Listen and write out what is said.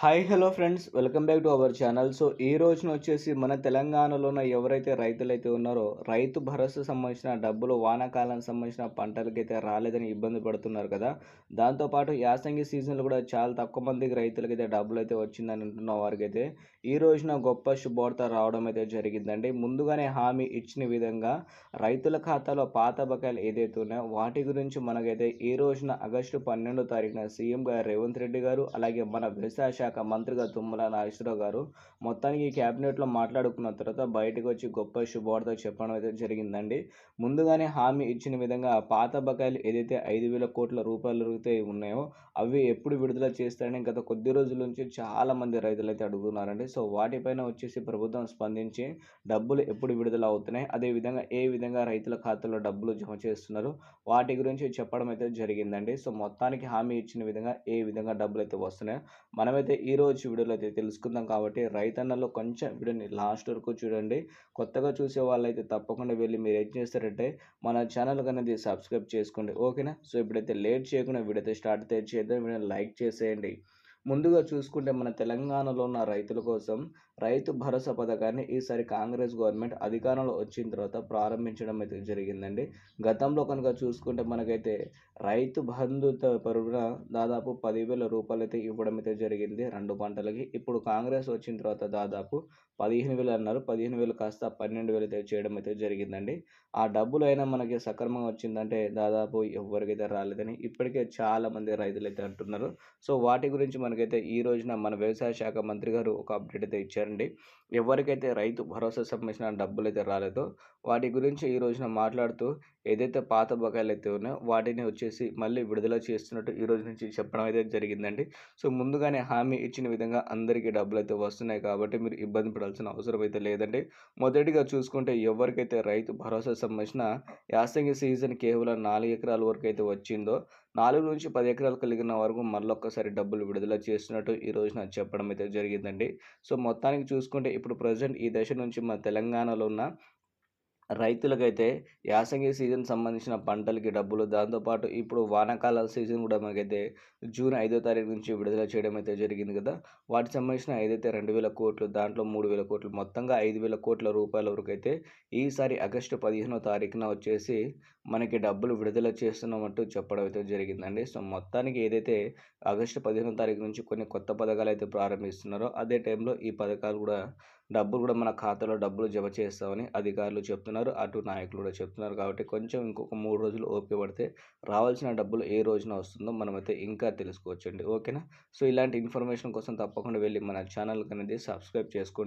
Hi hello friends. Welcome back to our channel. So ఈ రోజున వచ్చేసి మన తెలంగాణలో ఉన్న ఎవరైతే రైతులైతే ఉన్నారో రైతు భరోసా సంబంధించిన డబ్బులు వానాకాలం సంబంధించిన పంటలకైతే రాలేదని ఇబ్బంది పడుతున్నారు కదా. దాంతోపాటు యాసంగి సీజన్లో కూడా చాలా తక్కువ మందికి రైతులకైతే డబ్బులు అయితే వచ్చిందని అంటున్న వారికైతే ఈ రోజున గొప్ప శుభవార్త రావడం అయితే జరిగిందండి. ముందుగానే హామీ ఇచ్చిన విధంగా రైతుల ఖాతాలో పాత బకాయిలు ఏదైతే ఉన్నాయో వాటి గురించి మనకైతే ఈ రోజున ఆగస్టు పన్నెండో తారీఖున సీఎం గారు రేవంత్ రెడ్డి గారు అలాగే మన వ్యవసాయ శాఖ మంత్రిగా తుమ్మల నాగేశ్వరరావు గారు మొత్తానికి క్యాబినెట్లో మాట్లాడుకున్న తర్వాత బయటకు వచ్చి గొప్ప శుభవార్త చెప్పడం అయితే జరిగిందండి. ముందుగానే హామీ ఇచ్చిన విధంగా పాత బకాయిలు ఏదైతే ఐదు వేల కోట్ల రూపాయలు అయితే ఉన్నాయో అవి ఎప్పుడు విడుదల చేస్తారని గత కొద్ది రోజుల నుంచి చాలా మంది రైతులు అయితే అడుగుతున్నారండి. సో వాటిపైన వచ్చేసి ప్రభుత్వం స్పందించి డబ్బులు ఎప్పుడు విడుదల అవుతున్నాయి అదేవిధంగా ఏ విధంగా రైతుల ఖాతాలో డబ్బులు జమ చేస్తున్నారు వాటి గురించి చెప్పడం అయితే జరిగిందండి. సో మొత్తానికి హామీ ఇచ్చిన విధంగా ఏ విధంగా డబ్బులు అయితే వస్తున్నాయో మనమైతే ఈ రోజు వీడియోలో అయితే తెలుసుకుందాం కాబట్టి రైతన్నలో కొంచెం వీడియోని లాస్ట్ వరకు చూడండి. కొత్తగా చూసే వాళ్ళైతే తప్పకుండా వెళ్ళి మీరు ఏం చేస్తారంటే మన ఛానల్ అనేది సబ్స్క్రైబ్ చేసుకోండి. ఓకేనా? సో ఇప్పుడైతే లేట్ చేయకుండా వీడియో అయితే స్టార్ట్ అయితే చేద్దాం. వీడియో లైక్ చేసేయండి. ముందుగా చూసుకుంటే మన తెలంగాణలో ఉన్న రైతుల కోసం రైతు భరోసా పథకాన్ని ఈసారి కాంగ్రెస్ గవర్నమెంట్ అధికారంలో వచ్చిన తర్వాత ప్రారంభించడం అయితే జరిగిందండి. గతంలో కనుక చూసుకుంటే మనకైతే రైతు బంధు పరుగున దాదాపు పదివేల రూపాయలు అయితే ఇవ్వడం అయితే జరిగింది రెండు పంటలకి. ఇప్పుడు కాంగ్రెస్ వచ్చిన తర్వాత దాదాపు పదిహేను వేలు అన్నారు. పదిహేను వేలు కాస్త పన్నెండు వేలు అయితే చేయడం అయితే జరిగిందండి. ఆ డబ్బులు అయినా మనకి సక్రమంగా వచ్చిందంటే దాదాపు ఎవరికైతే రాలేదని ఇప్పటికే చాలామంది రైతులు అయితే అంటున్నారు. సో వాటి గురించి మనకైతే ఈ రోజున మన వ్యవసాయ శాఖ మంత్రి గారు ఒక అప్డేట్ అయితే ఇచ్చారండి. ఎవరికైతే రైతు భరోసా సంబంధించిన డబ్బులు అయితే రాలేదో వాటి గురించి ఈ రోజున మాట్లాడుతూ ఏదైతే పాత బకాయిలు అయితే ఉన్నాయో వాటిని వచ్చేసి మళ్ళీ విడుదల చేస్తున్నట్టు ఈ రోజు నుంచి చెప్పడం అయితే జరిగిందండి. సో ముందుగానే హామీ ఇచ్చిన విధంగా అందరికీ డబ్బులు అయితే వస్తున్నాయి కాబట్టి మీరు ఇబ్బంది పడాల్సిన అవసరం అయితే లేదండి. మొదటిగా చూసుకుంటే ఎవరికైతే రైతు భరోసా సంబంధించిన యాసంగి సీజన్ కేవలం నాలుగు ఎకరాల వరకు అయితే వచ్చిందో నాలుగు నుంచి పది ఎకరాలు కలిగిన వరకు మరొకసారి డబ్బులు విడుదల చేస్తున్నట్టు ఈ రోజున చెప్పడం అయితే జరిగిందండి. సో మొత్తానికి చూసుకుంటే ఇప్పుడు ప్రజెంట్ ఈ దశ నుంచి మన తెలంగాణలో ఉన్న రైతులకైతే యాసంగి సీజన్ సంబంధించిన పంటలకి డబ్బులు దాంతోపాటు ఇప్పుడు వానాకాల సీజన్ కూడా మనకైతే జూన్ ఐదో తారీఖు నుంచి విడుదల చేయడం అయితే జరిగింది కదా. వాటికి సంబంధించిన ఏదైతే రెండు వేల కోట్లు దాంట్లో మూడు వేల కోట్లు మొత్తంగా ఐదు వేల కోట్ల రూపాయల వరకు అయితే ఈసారి ఆగస్టు పదిహేనో తారీఖున వచ్చేసి మనకి డబ్బులు విడుదల చేస్తున్నామంటూ చెప్పడం అయితే జరిగిందండి. సో మొత్తానికి ఏదైతే ఆగస్టు పదిహేనో తారీఖు నుంచి కొన్ని కొత్త పథకాలు అయితే ప్రారంభిస్తున్నారో అదే టైంలో ఈ పథకాలు కూడా డబ్బులు కూడా మన ఖాతాలో డబ్బులు జమ చేస్తామని అధికారులు చెప్తున్నారు. అటు నాయకులు కూడా చెప్తున్నారు కాబట్టి కొంచెం ఇంకొక మూడు రోజులు ఓపిక పడితే రావాల్సిన డబ్బులు ఏ రోజున వస్తుందో మనమైతే ఇంకా తెలుసుకోవచ్చండి. ఓకేనా? సో ఇలాంటి ఇన్ఫర్మేషన్ కోసం తప్పకుండా వెళ్ళి మన ఛానల్ అనేది సబ్స్క్రైబ్ చేసుకోండి.